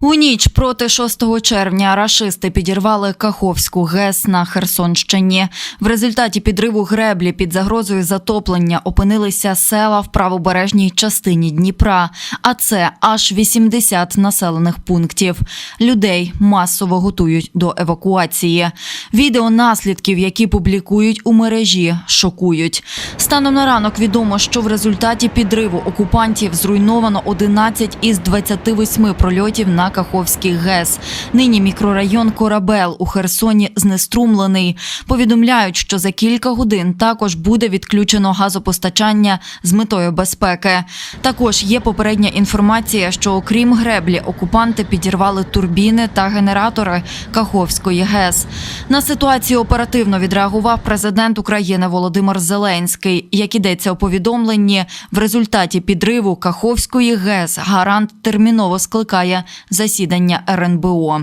У ніч проти 6 червня рашисти підірвали Каховську ГЕС на Херсонщині. В результаті підриву греблі під загрозою затоплення опинилися села в правобережній частині Дніпра, а це аж 80 населених пунктів. Людей масово готують до евакуації. Відео наслідків, які публікують у мережі, шокують. Станом на ранок відомо, що в результаті підриву окупантів зруйновано 11 із 28 прольотів на Каховський ГЕС. Нині мікрорайон Корабел у Херсоні знеструмлений. Повідомляють, що за кілька годин також буде відключено газопостачання з метою безпеки. Також є попередня інформація, що окрім греблі, окупанти підірвали турбіни та генератори Каховської ГЕС. На ситуацію оперативно відреагував президент України Володимир Зеленський. Як ідеться у повідомленні, в результаті підриву Каховської ГЕС гарант терміново скликає засідання РНБО.